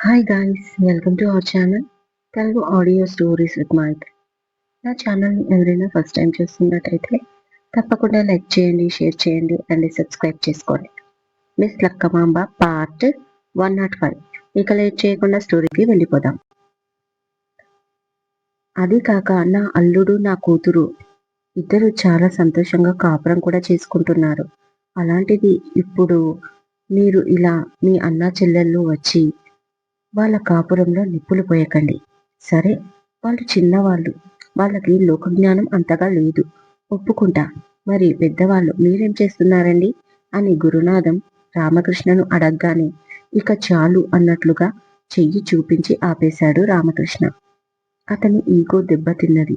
Hi guys welcome to our channel Telugu audio stories with Mike నా ఛానల్ని ఎవరైనా first time చూస్తున్నట్టయితే తప్పకుండా లైక్ చేయండి షేర్ చేయండి అండ్ సబ్స్క్రైబ్ చేసుకోండి. Miss Lakkamamba part one naught five ఇక లేట్ చేయకుండా స్టోరీకి వెళ్ళిపోదాం. అది కాక నా అల్లుడు నా కూతురు ఇద్దరు చాలా సంతోషంగా కాపురం కూడా చేసుకుంటున్నారు. అలాంటిది ఇప్పుడు మీరు ఇలా మీ అన్న చెల్లెళ్ళు వచ్చి వాళ్ళ కాపురంలో నిప్పులు పోయకండి. సరే వాళ్ళు చిన్నవాళ్ళు. వాళ్ళకి లోకజ్ఞానం అంతగా లేదు. ఒప్పుకుంటా. మరి పెద్దవాళ్ళు మీరేం చేస్తున్నారండి? అని గురునాథం రామకృష్ణను అడగగానే ఇక చాలు అన్నట్లుగా చెయ్యి చూపించి ఆపేశాడు రామకృష్ణ. అతని ఈగో దెబ్బతిన్నది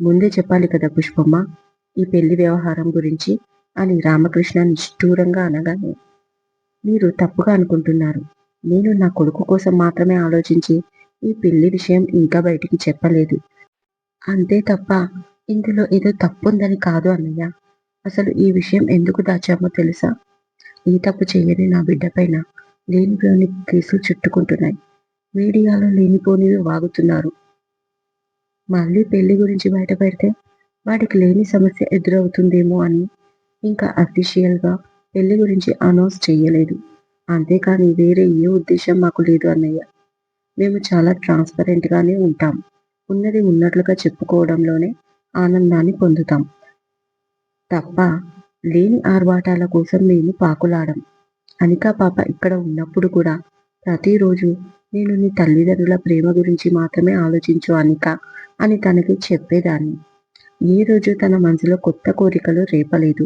ముందే చెప్పాలి కదా పుష్పమ్మ ఈ పెళ్ళి వ్యవహారం గురించి అని రామకృష్ణ నిష్ఠూరంగా అనగానే మీరు తప్పుగా అనుకుంటున్నారు. నేను నా కొడుకు కోసం మాత్రమే ఆలోచించి ఈ పెళ్ళి విషయం ఇంకా బయటికి చెప్పలేదు. అంతే తప్ప ఇందులో ఏదో తప్పుందని కాదు అన్నయ్య. అసలు ఈ విషయం ఎందుకు దాచామో తెలుసా? ఈ తప్పు చేయని నా బిడ్డపైన లేనిపోని కేసులు చుట్టుకుంటున్నాయి. మీడియాలో లేనిపోనివి వాగుతున్నారు. మళ్ళీ పెళ్ళి గురించి బయటపెడితే వాడికి లేని సమస్య ఎదురవుతుందేమో అని ఇంకా అఫీషియల్గా పెళ్ళి గురించి అనౌన్స్ చేయలేదు. అంతేకాని వేరే ఏ ఉద్దేశం మాకు లేదు అన్నయ్య. మేము చాలా ట్రాన్స్పరెంట్గానే ఉంటాం. ఉన్నది ఉన్నట్లుగా చెప్పుకోవడంలోనే ఆనందాన్ని పొందుతాం. తప్ప లేని ఆర్భాటాల కోసం మేము పాకులాడం. అనికా పాప ఇక్కడ ఉన్నప్పుడు కూడా ప్రతిరోజు నేను నీ తల్లిదండ్రుల ప్రేమ గురించి మాత్రమే ఆలోచించు అనిక అని తనకి చెప్పేదాన్ని. ఈ రోజు తన మనసులో కొత్త కోరికలు రేపలేదు.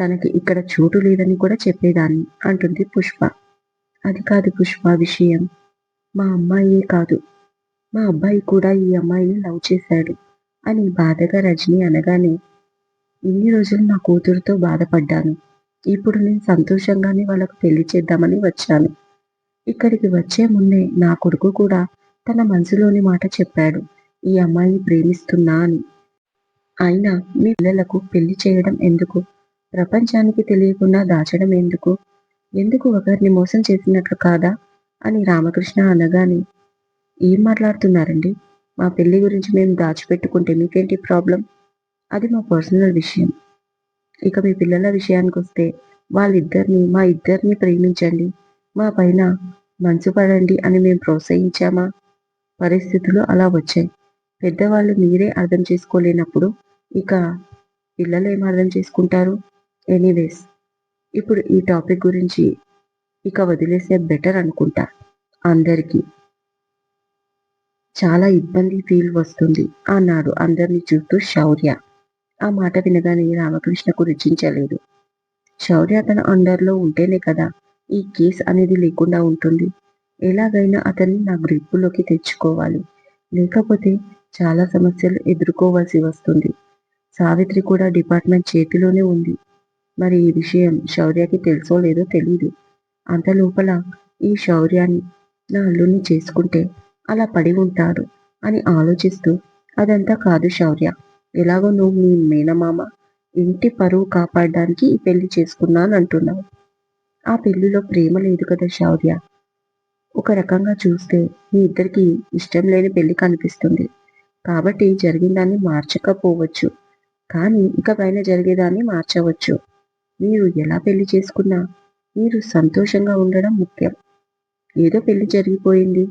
తనకి ఇక్కడ చోటు లేదని కూడా చెప్పేదాన్ని అంటుంది పుష్ప. అది కాదు పుష్ప విషయం. మా అమ్మాయే కాదు. మా అబ్బాయి కూడా ఈ అమ్మాయిని లవ్ చేశాడు అని బాధగా రజని అనగానే ఇన్ని రోజులు నా కూతురుతో బాధపడ్డాను. ఇప్పుడు నేను సంతోషంగానే వాళ్ళకు పెళ్ళి చేద్దామని వచ్చాను. ఇక్కడికి వచ్చే ముందే నా కొడుకు కూడా తన మనసులోని మాట చెప్పాడు. ఈ అమ్మాయిని ప్రేమిస్తున్నా అని. అయినా మీ పిల్లలకు పెళ్ళి చేయడం ఎందుకు? ప్రపంచానికి తెలియకుండా దాచడం ఎందుకు? ఎందుకు ఒకరిని మోసం చేసినట్లు కాదా? అని రామకృష్ణ అనగానే ఏం మాట్లాడుతున్నారండి? మా పెళ్ళి గురించి మేము దాచిపెట్టుకుంటే మీకేంటి ప్రాబ్లం? అది మా పర్సనల్ విషయం. ఇక మీ పిల్లల విషయానికి వస్తే వాళ్ళిద్దరిని మా ఇద్దరిని ప్రేమించండి. మా పైన మనసు పడండి అని మేము ప్రోత్సహించామా? పరిస్థితులు అలా వచ్చాయి. పెద్దవాళ్ళు మీరే అర్థం చేసుకోలేనప్పుడు ఇక పిల్లలు ఏం అర్థం చేసుకుంటారు? ఎనీవేస్ ఇప్పుడు ఈ టాపిక్ గురించి ఇక వదిలేసే బెటర్ అనుకుంటా. అందరికీ. చాలా ఇబ్బంది ఫీల్ వస్తుంది అన్నాడు అందరినీ చూస్తూ శౌర్య. ఆ మాట వినగానే రామకృష్ణకు రుచించలేదు శౌర్య తన అండర్లో ఉంటేనే కదా ఈ కేస్ అనేది లేకుండా ఉంటుంది. ఎలాగైనా అతన్ని నా గ్రిప్పులోకి తెచ్చుకోవాలి. లేకపోతే చాలా సమస్యలు ఎదుర్కోవాల్సి వస్తుంది. సావిత్రి కూడా డిపార్ట్మెంట్ చేతిలోనే ఉంది. మరి ఈ విషయం శౌర్యకి తెలుసో లేదో తెలీదు. అంత లోపల ఈ శౌర్యాన్ని నా అల్లుని చేసుకుంటే అలా పడి ఉంటాడు అని ఆలోచిస్తూ అదంతా కాదు శౌర్య. ఎలాగో నువ్వు మీ మేనమామ ఇంటి పరువు కాపాడడానికి ఈ పెళ్ళి చేసుకున్నాను అంటున్నావు. ఆ పెళ్ళిలో ప్రేమ లేదు కదా శౌర్య. ఒక రకంగా చూస్తే మీ ఇద్దరికి ఇష్టం లేని పెళ్ళి కనిపిస్తుంది. కాబట్టి జరిగిందాన్ని మార్చకపోవచ్చు. కానీ ఇక పైన జరిగేదాన్ని మార్చవచ్చు. మీరు ఎలా పెళ్ళి చేసుకున్నా మీరు సంతోషంగా ఉండడం ముఖ్యం. ఏదో పెళ్ళి జరిగిపోయింది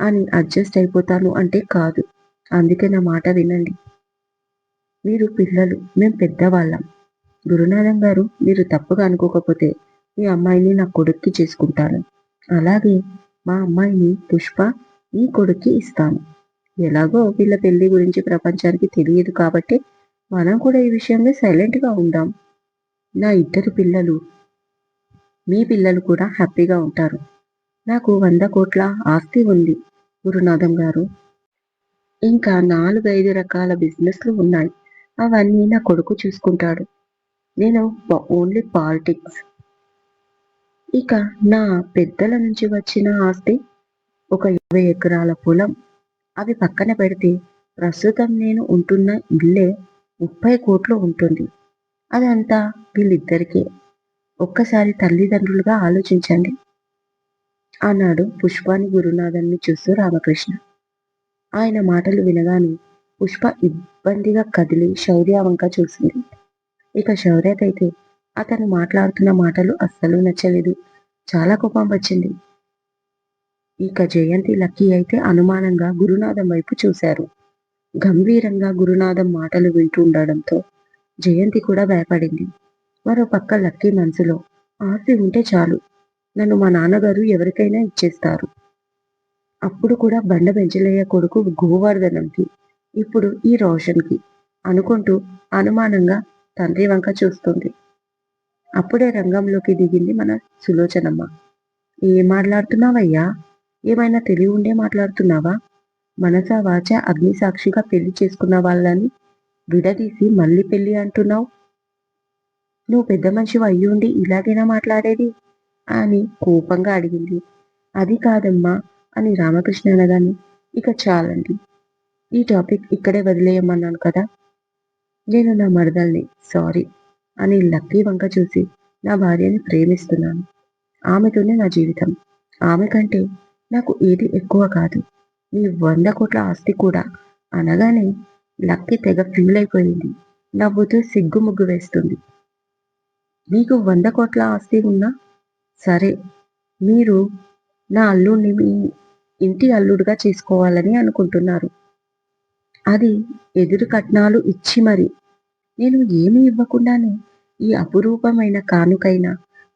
అని అడ్జస్ట్ అయిపోతాను అంటే కాదు. అందుకే నా మాట వినండి. మీరు పిల్లలు మేము పెద్దవాళ్ళం. గురునాథం గారు మీరు తప్పుగా అనుకోకపోతే మీ అమ్మాయిని నా కొడుక్కి చేసుకుంటాను. అలాగే మా అమ్మాయిని పుష్ప ఈ కొడుక్కి ఇస్తాను. ఎలాగో వీళ్ళ పెళ్ళి గురించి ప్రపంచానికి తెలియదు కాబట్టి మనం కూడా ఈ విషయంలో సైలెంట్గా ఉందాం. నా ఇద్దరు పిల్లలు. మీ పిల్లలు కూడా హ్యాపీగా ఉంటారు. నాకు వంద కోట్ల ఆస్తి ఉంది గురునాథం గారు. ఇంకా నాలుగైదు రకాల బిజినెస్లు ఉన్నాయి. అవన్నీ నా కొడుకు చూసుకుంటాడు. నేను ఓన్లీ పాలిటిక్స్. ఇక నా పెద్దల నుంచి వచ్చిన ఆస్తి ఒక ఇరవై ఎకరాల పొలం. అవి పక్కన పెడితే ప్రస్తుతం నేను ఉంటున్న ఇల్లే ముప్పై కోట్లు ఉంటుంది. అదంతా వీళ్ళిద్దరికీ. ఒక్కసారి తల్లిదండ్రులుగా ఆలోచించండి. అన్నాడు పుష్పాని గురునాథన్ని చూస్తూ రామకృష్ణ. ఆయన మాటలు వినగానే పుష్ప ఇబ్బందిగా కదిలి శౌర్య వంక చూసింది. ఇక శౌర్యకైతే అతను మాట్లాడుతున్న మాటలు అస్సలు నచ్చలేదు. చాలా కోపం వచ్చింది. ఇక జయంతి లక్కీ అయితే అనుమానంగా గురునాథం వైపు చూశారు. గంభీరంగా గురునాథం మాటలు వింటూ ఉండడంతో జయంతి కూడా భయపడింది. మరో పక్క లక్కీ మనసులో ఆస్తి ఉంటే చాలు. నన్ను మా నాన్నగారు ఎవరికైనా ఇచ్చేస్తారు. అప్పుడు కూడా బండ పెంచలయ్య కొడుకు గోవర్ధనంకి ఇప్పుడు ఈ రోషన్కి అనుకుంటూ అనుమానంగా తండ్రి వంక చూస్తుంది. అప్పుడే రంగంలోకి దిగింది మన సులోచనమ్మ. ఏం మాట్లాడుతున్నావయ్యా? ఏమైనా తెలివి ఉండే మాట్లాడుతున్నావా? మనసా వాచ అగ్నిసాక్షిగా పెళ్ళి చేసుకున్న వాళ్ళని విడదీసి మళ్ళీ పెళ్ళి అంటున్నావు? నువ్వు పెద్ద మనిషి అయ్యుండి ఇలాగైనా మాట్లాడేది? అని కోపంగా అడిగింది. అది కాదమ్మా అని రామకృష్ణ అనగానే ఇక చాలండి. ఈ టాపిక్ ఇక్కడే వదిలేయమన్నాను కదా? నేను నా మరదల్ని సారీ అని లక్కీ వంక చూసి నా భార్యని ప్రేమిస్తున్నాను. ఆమెతోనే నా జీవితం. ఆమె కంటే నాకు ఏది ఎక్కువ కాదు. నీ వంద కోట్ల ఆస్తి కూడా అనగానే లక్కీ తెగ ఫీల్ అయిపోయింది నవ్వుతూ సిగ్గు ముగ్గు వేస్తుంది. మీకు వంద కోట్ల ఆస్తి ఉన్నా? సరే మీరు నా అల్లుడిని మీ ఇంటి అల్లుడుగా చేసుకోవాలని అనుకుంటున్నారు. అది ఎదురు కట్నాలు ఇచ్చి మరి. నేను ఏమీ ఇవ్వకుండానే ఈ అపురూపమైన కానుకైన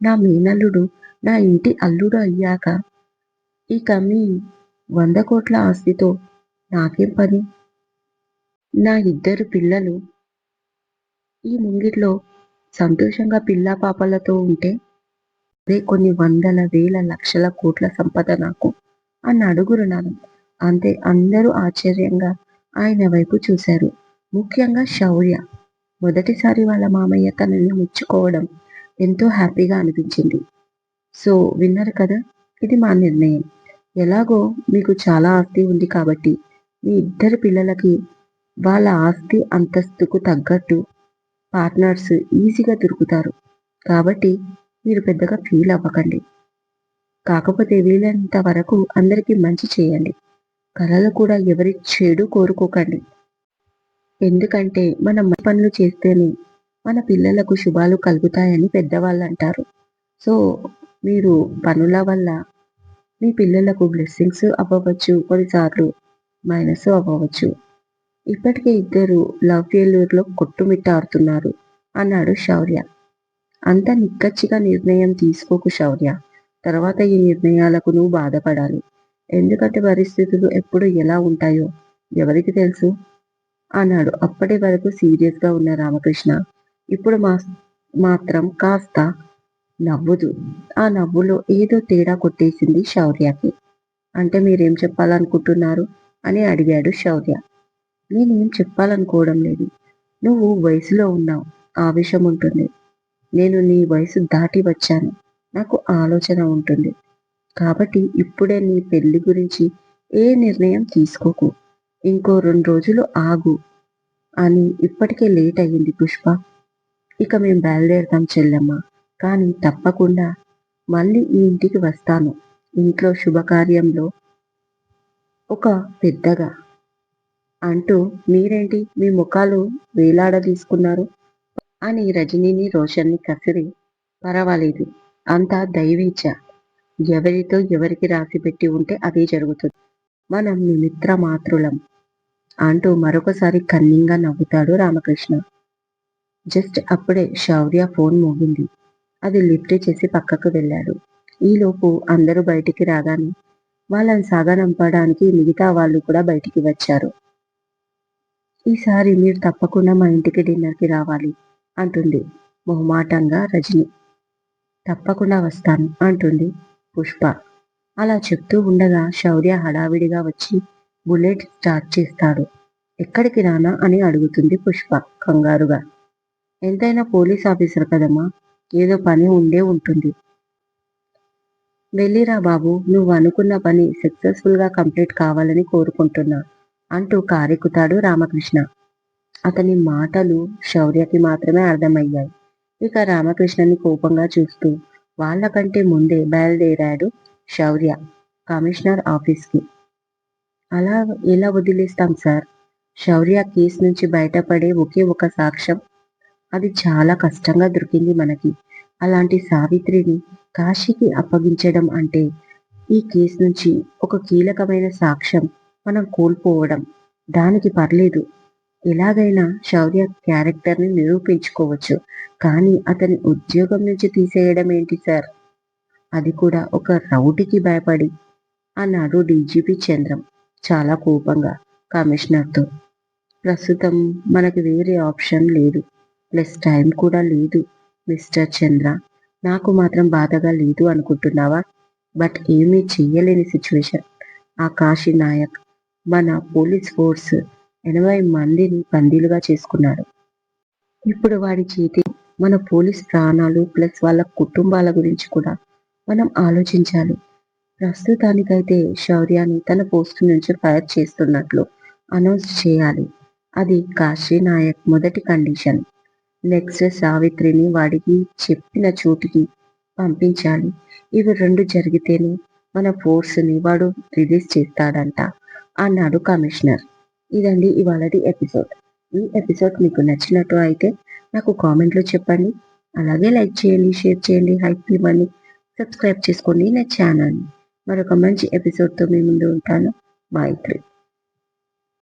నా మేనల్లుడు నా ఇంటి అల్లుడు అయ్యాక ఇక మీ వంద కోట్ల ఆస్తితో నాకేం పని? నా ఇద్దరు పిల్లలు. ఈ ముంగిట్లో సంతోషంగా పిల్ల పాపలతో ఉంటే అదే కొన్ని వందల వేల లక్షల కోట్ల సంపద నాకు అని అడుగురున్నాను అంతే అందరూ ఆశ్చర్యంగా ఆయన వైపు చూశారు. ముఖ్యంగా శౌర్య. మొదటిసారి వాళ్ళ మామయ్య తనని మెచ్చుకోవడం ఎంతో హ్యాపీగా అనిపించింది. సో విన్నారు కదా ఇది మా నిర్ణయం. ఎలాగో మీకు చాలా ఆస్తి ఉంది కాబట్టి మీ ఇద్దరు పిల్లలకి వాళ్ళ ఆస్తి అంతస్తుకు తగ్గట్టు పార్ట్నర్స్ ఈజీగా దొరుకుతారు. కాబట్టి మీరు పెద్దగా ఫీల్ అవ్వకండి. కాకపోతే వీలైనంత వరకు అందరికీ మంచి చేయండి. కళలు కూడా ఎవరి చెడు కోరుకోకండి. ఎందుకంటే మనం పనులు చేస్తేనే మన పిల్లలకు శుభాలు కలుగుతాయని పెద్దవాళ్ళు అంటారు. సో మీరు పనుల వల్ల మీ పిల్లలకు బ్లెస్సింగ్స్ అవ్వవచ్చు కొన్నిసార్లు మైనస్ అవ్వవచ్చు. ఇప్పటికే ఇద్దరు లవ్ ఫెయిల్యూర్లో కొట్టుమిట్టాడుతున్నారు అన్నాడు శౌర్య. అంత నిక్కచ్చిగా నిర్ణయం తీసుకోకు శౌర్య. తర్వాత ఈ నిర్ణయాలకు నువ్వు బాధపడాలి. ఎందుకంటే పరిస్థితులు ఎప్పుడు ఎలా ఉంటాయో ఎవరికి తెలుసు? అన్నాడు. అప్పటి వరకు సీరియస్గా ఉన్న రామకృష్ణ. ఇప్పుడు మా మాత్రం కాస్త నవ్వుదు. ఆ నవ్వులో ఏదో తేడా కొట్టేసింది శౌర్యకి. అంటే మీరేం చెప్పాలనుకుంటున్నారు? అని అడిగాడు శౌర్య. నేనేం చెప్పాలనుకోవడం లేదు. నువ్వు వయసులో ఉన్నావు. ఆవేశం ఉంటుంది. నేను నీ వయసు దాటి వచ్చాను. నాకు ఆలోచన ఉంటుంది. కాబట్టి ఇప్పుడే నీ పెళ్ళి గురించి ఏ నిర్ణయం తీసుకోకు. ఇంకో రెండు రోజులు ఆగు అని ఇప్పటికే లేట్ అయ్యింది పుష్ప. ఇక మేము బయలుదేరుతాం చెల్లెమ్మ. కానీ తప్పకుండా మళ్ళీ ఈ ఇంటికి వస్తాను. ఇంట్లో శుభకార్యంలో ఒక పెద్దగా అంటూ మీరేంటి మీ ముఖాలు వేలాడ తీసుకున్నారు అని రజనీని రోషన్ని కసిరి. పర్వాలేదు అంతా దైవేచ్ఛ. ఎవరితో ఎవరికి రాసి పెట్టి ఉంటే అదే జరుగుతుంది. మనం నిమిత్ర మాతృలం అంటూ మరొకసారి కన్నింగా నవ్వుతాడు రామకృష్ణ. జస్ట్ అప్పుడే శౌర్య ఫోన్ మోగింది. అది లిఫ్ట్ చేసి పక్కకు వెళ్ళాడు. ఈలోపు అందరూ బయటికి రాగానే వాళ్ళని సాగనంపడానికి మిగతా వాళ్ళు కూడా బయటికి వచ్చారు. ఈసారి మీరు తప్పకుండా మా ఇంటికి డిన్నర్కి రావాలి అంటుంది మొహమాటంగా రజని. తప్పకుండా వస్తాను అంటుంది పుష్ప. అలా చెప్తూ ఉండగా శౌర్య హడావిడిగా వచ్చి బుల్లెట్ స్టార్ట్ చేస్తాడు. ఎక్కడికి రానా అని అడుగుతుంది పుష్ప కంగారుగా. ఎంతైనా పోలీస్ ఆఫీసర్ కదమ్మా ఏదో పని ఉండే ఉంటుంది. వెళ్ళిరా బాబు నువ్వు అనుకున్న పని సక్సెస్ఫుల్గా కంప్లీట్ కావాలని కోరుకుంటున్నా. అంటూ కారెక్కుతాడు రామకృష్ణ. అతని మాటలు శౌర్యకి మాత్రమే అర్థమయ్యాయి. ఇక రామకృష్ణని కోపంగా చూస్తూ వాళ్ళకంటే ముందే బయలుదేరాడు శౌర్య కమిషనర్ ఆఫీస్కి. అలా ఎలా వదిలేస్తాం సార్? శౌర్య కేసు నుంచి బయటపడే ఒకే ఒక సాక్ష్యం. అది చాలా కష్టంగా దొరికింది మనకి. అలాంటి సావిత్రిని కాశీకి అప్పగించడం అంటే ఈ కేసు నుంచి ఒక కీలకమైన సాక్ష్యం. మనం కోల్పోవడం. దానికి పర్లేదు. ఎలాగైనా శౌర్య క్యారెక్టర్ని నిరూపించుకోవచ్చు. కానీ అతని ఉద్యోగం నుంచి తీసేయడం ఏంటి సార్? అది కూడా ఒక రౌడీకి భయపడి అన్నాడు డీజీపీ చంద్రం చాలా కోపంగా కమిషనర్తో. ప్రస్తుతం మనకి వేరే ఆప్షన్ లేదు. ప్లస్ టైం కూడా లేదు మిస్టర్ చంద్ర. నాకు మాత్రం బాధగా లేదు అనుకుంటున్నావా? బట్ ఏమీ చేయలేని సిచ్యువేషన్. ఆ కాశీ నాయక్ మన పోలీస్ ఫోర్స్ ఎనభై మందిని బందీలుగా చేసుకున్నాడు ఇప్పుడు వాడి చేతి మన పోలీస్ ప్రాణాలు ప్లస్ వాళ్ళ కుటుంబాల గురించి కూడా మనం ఆలోచించాలి. ప్రస్తుతానికైతే శౌర్యాన్ని తన పోస్ట్ నుంచి ఫైర్ చేస్తున్నట్లు అనౌన్స్ చేయాలి. అది కాశీ నాయక్ మొదటి కండిషన్. నెక్స్ట్ సావిత్రిని వాడికి చెప్పిన చోటికి పంపించాలి. ఇవి రెండు జరిగితేనే మన ఫోర్స్ని వాడు రిలీజ్ చేస్తాడంట. అన్నాడు కమిషనర్. ఇదండి ఇవాళది ఎపిసోడ్. ఈ ఎపిసోడ్ మీకు నచ్చినట్టు అయితే నాకు కామెంట్లో చెప్పండి. అలాగే లైక్ చేయండి షేర్ చేయండి హైప్ ఇవ్వండి. సబ్స్క్రైబ్ చేసుకోండి నా ఛానల్ని. మరొక మంచి ఎపిసోడ్తో మీ ముందు ఉంటాను. మైత్రి